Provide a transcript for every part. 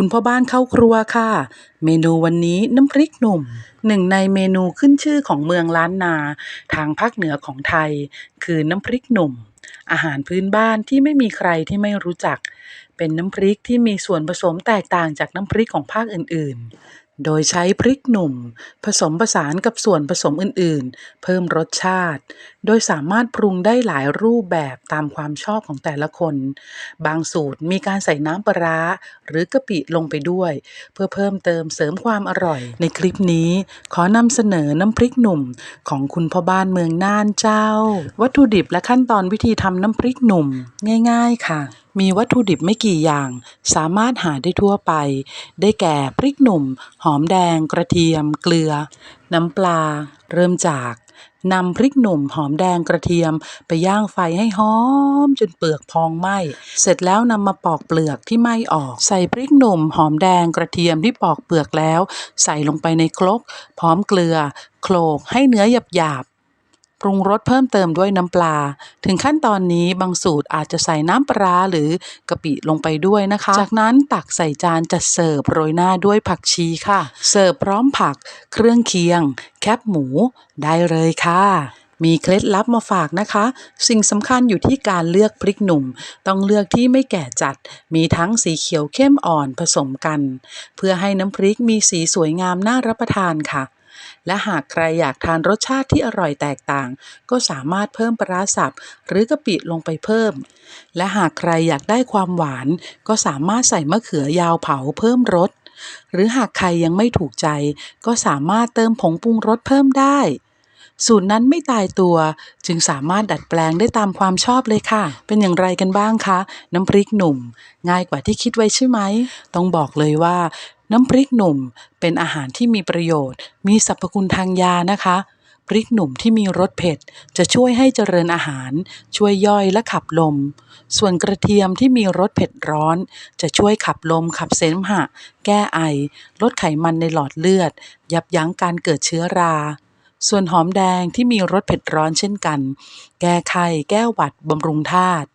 คุณพ่อบ้านเข้าครัวค่ะ เมนูวันนี้น้ำพริกหนุ่ม หนึ่งในเมนูขึ้นชื่อของเมืองล้านนา ทางภาคเหนือของไทย คือน้ำพริกหนุ่ม อาหารพื้นบ้านที่ไม่มีใครที่ไม่รู้จัก เป็นน้ำพริกที่มีส่วนผสมแตกต่างจากน้ำพริกของภาคอื่นๆ โดยใช้พริกหนุ่ม ผสมผสานกับส่วนผสมอื่น ๆ เพิ่มรสชาติ โดยสามารถปรุงได้หลายรูปแบบตามความชอบของแต่ละคน บางสูตรมีการใส่น้ำปลาหรือกะปิลงไปด้วย เพื่อเพิ่มเติมเสริมความอร่อย ในคลิปนี้ขอนำเสนอน้ำพริกหนุ่มของคุณพ่อบ้านเมืองน่านเจ้า วัตถุดิบและขั้นตอนวิธีทำน้ำพริกหนุ่มง่าย ๆ ค่ะ มีวัตถุดิบไม่กี่อย่าง สามารถหาได้ทั่วไป ได้แก่พริกหนุ่ม หอมแดง กระเทียม เกลือ น้ำปลา เริ่มจากนำพริกหนุ่มหอมแดงกระเทียมไปย่างไฟให้หอมจนเปลือกพองไหม้เสร็จแล้วนำมาปอกเปลือกที่ไหม้ออก ใส่พริกหนุ่มหอมแดงกระเทียมที่ปอกเปลือกแล้ว ใส่ลงไปในครก พร้อมเกลือ โขลกให้เนื้อหยาบ รุงรสเพิ่มเติมด้วยน้ำปลา ถึงขั้นตอนนี้บางสูตรอาจจะใส่น้ำปลาหรือกะปิลงไปด้วยนะคะ จากนั้นตักใส่จานจัดเสิร์ฟโรยหน้าด้วยผักชีค่ะ เสิร์ฟพร้อมผัก เครื่องเคียง แคบหมู ได้เลยค่ะมีเคล็ดลับมาฝากนะคะ สิ่งสำคัญอยู่ที่การเลือกพริกหนุ่ม ต้องเลือกที่ไม่แก่จัด มีทั้งสีเขียวเข้มอ่อนผสมกัน เพื่อให้น้ำพริกมีสีสวยงามน่ารับประทานค่ะ และหากใครอยากทานรสชาติที่อร่อยแตกต่าง ก็สามารถเพิ่มปลาสับหรือกะปิลงไปเพิ่ม และหากใครอยากได้ความหวาน ก็สามารถใส่มะเขือยาวเผาเพิ่มรสหรือหากใครยังไม่ถูกใจ ก็สามารถเติมผงปรุงรสเพิ่มได้ สูตรนั้นไม่ตายตัว จึงสามารถดัดแปลงได้ตามความชอบเลยค่ะ เป็นอย่างไรกันบ้างคะ น้ำพริกหนุ่ม ง่ายกว่าที่คิดไว้ใช่ไหม ต้องบอกเลยว่า น้ำพริกหนุ่มเป็นอาหารที่มีประโยชน์ มีสรรพคุณทางยานะคะพริกหนุ่มที่มีรสเผ็ด จะช่วยให้เจริญอาหาร ช่วยย่อยและขับลม ส่วนกระเทียมที่มีรสเผ็ดร้อน จะช่วยขับลมขับเสมหะ แก้ไอ ลดไขมันในหลอดเลือด ยับยั้งการเกิดเชื้อรา ส่วนหอมแดงที่มีรสเผ็ดร้อนเช่นกัน แก้ไข้แก้หวัดบำรุงธาตุ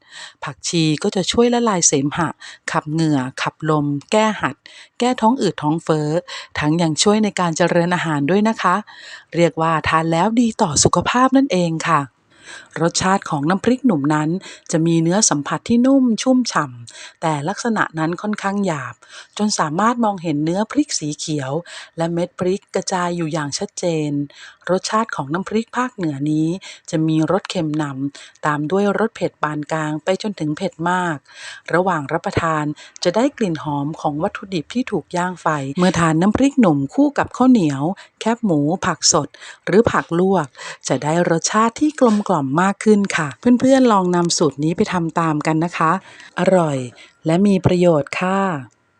ผักชีก็จะช่วยละลายเสมหะ ขับเหงื่อ ขับลม แก้หัด แก้ท้องอืดท้องเฟ้อ ทั้งยังช่วยในการเจริญอาหารด้วยนะคะ เรียกว่าทานแล้วดีต่อสุขภาพนั่นเองค่ะ รสชาติของน้ำพริกหนุ่มนั้น จะมีเนื้อสัมผัสที่นุ่มชุ่มฉ่ำแต่ลักษณะนั้นค่อนข้างหยาบ จนสามารถมองเห็นเนื้อพริกสีเขียว และเม็ดพริกกระจายอยู่อย่างชัดเจน รสชาติของน้ำพริกภาคเหนือนี้ จะมีรสเค็มนำตามด้วยรสเผ็ดปานกลางไปจนถึงเผ็ดมาก ระหว่างรับประทานจะได้กลิ่นหอมของวัตถุดิบที่ถูกย่างไฟ เมื่อทานน้ำพริกหนุ่มคู่กับข้าวเหนียว แคบหมู ผักสด หรือผักลวก จะได้รสชาติที่กลมกล่อมมากขึ้นค่ะ เพื่อนๆลองนำสูตรนี้ไปทำตามกันนะคะ อร่อยและมีประโยชน์ค่ะ